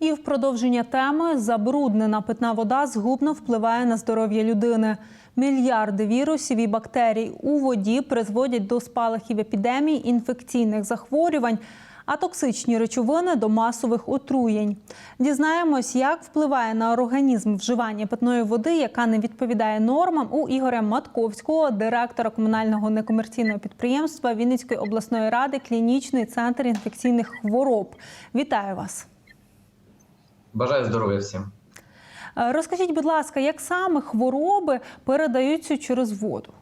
І в продовження теми забруднена питна вода згубно впливає на здоров'я людини. Мільярди вірусів і бактерій у воді призводять до спалахів епідемій, інфекційних захворювань, а токсичні речовини до масових отруєнь. Дізнаємось, як впливає на організм вживання питної води, яка не відповідає нормам у Ігоря Матковського, директора комунального некомерційного підприємства Вінницької обласної ради, клінічний центр інфекційних хвороб. Вітаю вас. Бажаю здоров'я всім. Е, Розкажіть, будь ласка, як саме хвороби передаються через воду?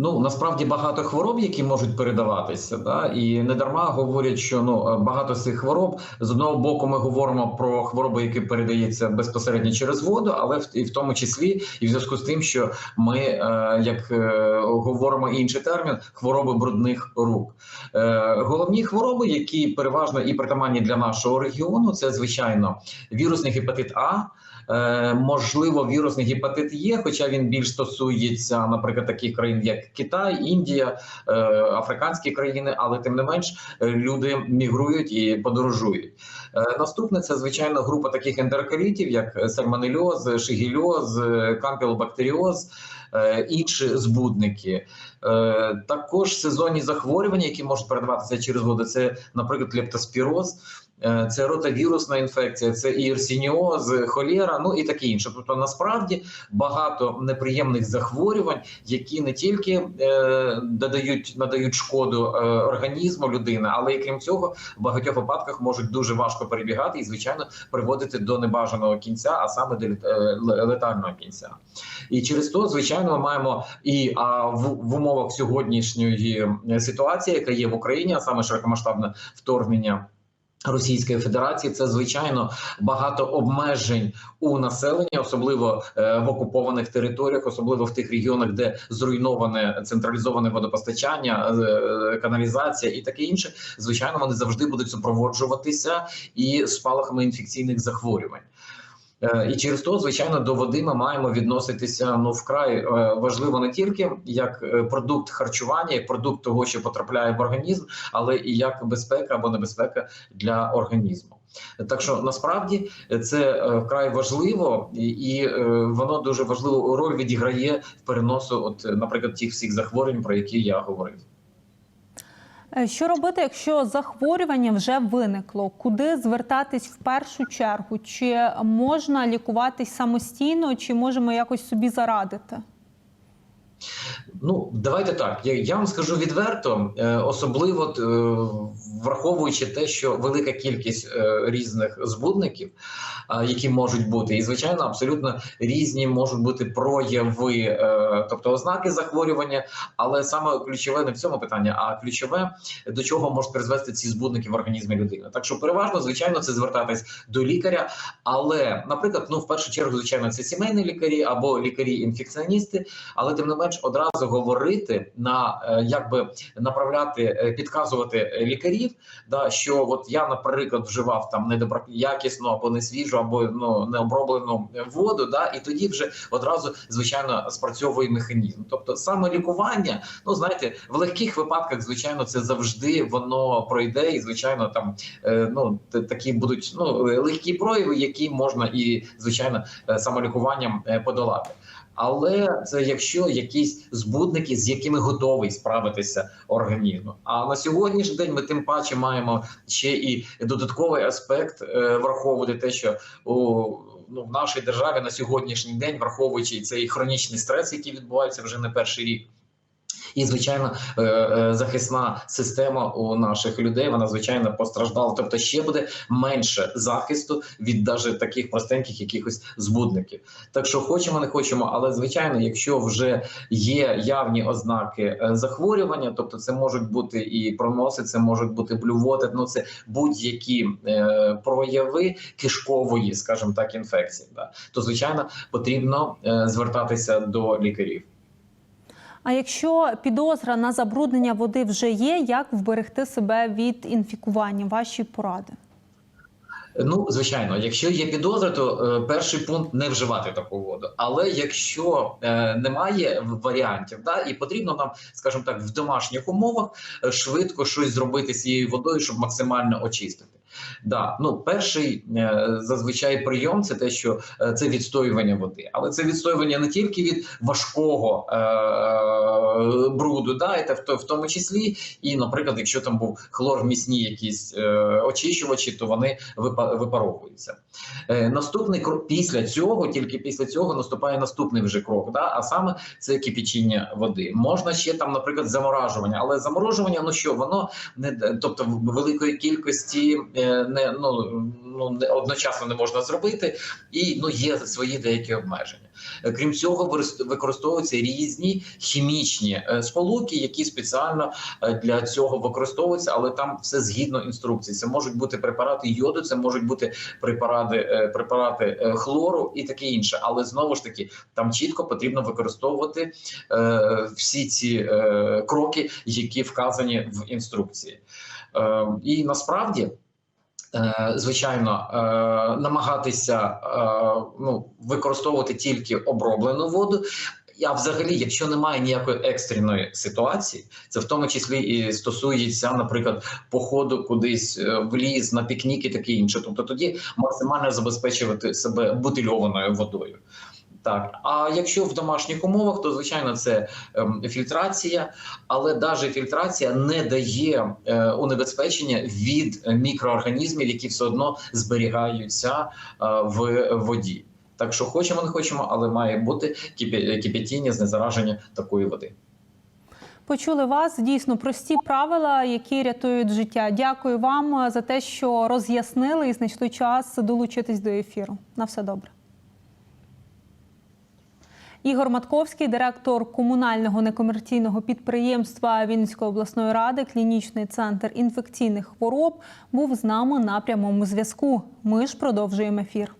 Ну насправді багато хвороб, які можуть передаватися, да і не дарма говорять, що ну багато з цих хвороб з одного боку ми говоримо про хвороби, які передаються безпосередньо через воду, але в і в тому числі і в зв'язку з тим, що ми, е, як е, говоримо інший термін, хвороби брудних рук. Е, головні хвороби, які переважно і притаманні для нашого регіону, це звичайно вірусний гепатит А. Е, Можливо, вірусний гепатит є, хоча він більш стосується, наприклад, таких країн, як Китай, Індія, е, африканські країни, але тим не менш е, люди мігрують і подорожують. Наступне це звичайно група таких ендерокарітів, як сальмонельоз, шигельоз, е, кампілобактеріоз, інші збудники. Також сезонні захворювання, які можуть передаватися через воду, це, наприклад, лептоспіроз. Е, Це ротавірусна інфекція, це іерсініоз, холера, ну і таке інше. Тобто, насправді багато неприємних захворювань, які не тільки е, додають надають шкоду е, організму людини, але і крім цього, в багатьох випадках можуть дуже важко перебігати і, звичайно, приводити до небажаного кінця, а саме до лет- е, летального кінця. І через то, звичайно, ми маємо і а в, в умовах сьогоднішньої е, ситуації, яка є в Україні, а саме широкомасштабне вторгнення. Російської Федерації це звичайно багато обмежень у населенні, особливо е, в окупованих територіях, особливо в тих регіонах, де зруйноване централізоване водопостачання, е, каналізація і таке інше. Звичайно, вони завжди будуть супроводжуватися і спалахами інфекційних захворювань. Е, І через то, звичайно, до води ми маємо відноситися ну вкрай е, важливо не тільки як е, продукт харчування, як продукт того, що потрапляє в організм, але і як безпека або небезпека для організму. Так що насправді це вкрай важливо, і, воно дуже важливу роль відіграє в переносу, от, наприклад, тих всіх захворювань, про які я говорив. Е, Що робити, якщо захворювання вже виникло? Куди звертатись в першу чергу? Чи можна лікуватись самостійно, чи можемо якось собі зарадити? Ну, давайте так. Я, я вам скажу відверто, е, особливо е, враховуючи те, що велика кількість е, різних збудників, які можуть бути, і звичайно, абсолютно різні можуть бути прояви, тобто ознаки захворювання, але саме ключове не в цьому питанні, а ключове до чого можуть призвести ці збудники в організмі людини. Так що переважно, звичайно, це звертатись до лікаря. Але, наприклад, ну в першу чергу, звичайно, це сімейні лікарі або лікарі-інфекціоністи, але тим не менш одразу говорити на е, якби направляти, е, підказувати лікарів, да що от я, наприклад, вживав там недоброякісну або не свіжу, або ну не оброблену воду, да, і тоді вже одразу звичайно спрацьовує механізм. Тобто саме лікування, ну знаєте, в легких випадках, звичайно, це завжди воно пройде, і звичайно, там е, ну такі будуть ну легкі прояви, які можна і звичайно е, самолікуванням е, подолати. Але це якщо якісь збудники, з якими готовий справитися організм. А на сьогоднішній день ми тим паче маємо ще і додатковий аспект, е, враховувати те, що у ну в нашій державі на сьогоднішній день, враховуючи цей хронічний стрес, який відбувається вже не перший рік. І звичайно, е, е, захисна система у наших людей вона звичайно постраждала. Тобто ще буде менше захисту від даже таких простеньких якихось збудників. Так що хочемо, не хочемо, але звичайно, якщо вже є явні ознаки е, захворювання, тобто це можуть бути і проноси, це можуть бути блювоти, ну це будь-які прояви кишкової, скажімо так, інфекції. Да, то звичайно потрібно звертатися до лікарів. А якщо підозра на забруднення води вже є, як вберегти себе від інфікування? Ваші поради? Ну, звичайно, якщо є підозра, то е, перший пункт не вживати таку воду. Але якщо е, немає варіантів, да, і потрібно нам, скажімо так, в домашніх умовах е, швидко щось зробити з цією водою, щоб максимально очистити. Да, ну перший е, зазвичай прийом це те, що е, це відстоювання води, але це відстоювання не тільки від важкого е, бруду, да, і в, в тому числі, і, наприклад, якщо там був хлор вмісні якісь е, очищувачі, то вони випа- випаровуються. Е, наступний крок після цього, тільки після цього наступає наступний вже крок, да, а саме це кипячіння води. Можна ще там, наприклад, заморажування, але заморожування, ну що воно не тобто в великої кількості е, не ну, ну не одночасно не можна зробити, і ну є свої деякі обмеження. Е, Крім цього, використовуються різні хімічні е, сполуки, які спеціально е, для цього використовуються, але там все згідно інструкції. Це можуть бути препарати йоду, це можуть бути препарати, е, препарати е, хлору і таке інше. Але знову ж таки, там чітко потрібно використовувати е, всі ці е, кроки, які вказані в інструкції. Е, і насправді. Е, Звичайно, е, намагатися е, ну, використовувати тільки оброблену воду. А взагалі, якщо немає ніякої екстреної ситуації, це в тому числі і стосується, наприклад, походу кудись в ліс на пікнік і таке інше. Тобто тоді максимально забезпечувати себе бутильованою водою. Так, а якщо в домашніх умовах, то звичайно це ем, фільтрація, але навіть фільтрація не дає е, унебезпечення від е, мікроорганізмів, які все одно зберігаються е, в воді. Так що хочемо, не хочемо, але має бути кипя- кипятіння, знезараження такої води. Почули вас дійсно прості правила, які рятують життя. Дякую вам за те, що роз'яснили і знайшли час долучитись до ефіру. На все добре. Ігор Матковський, директор комунального некомерційного підприємства Вінницької обласної ради, клінічний центр інфекційних хвороб, був з нами на прямому зв'язку. Ми ж продовжуємо ефір.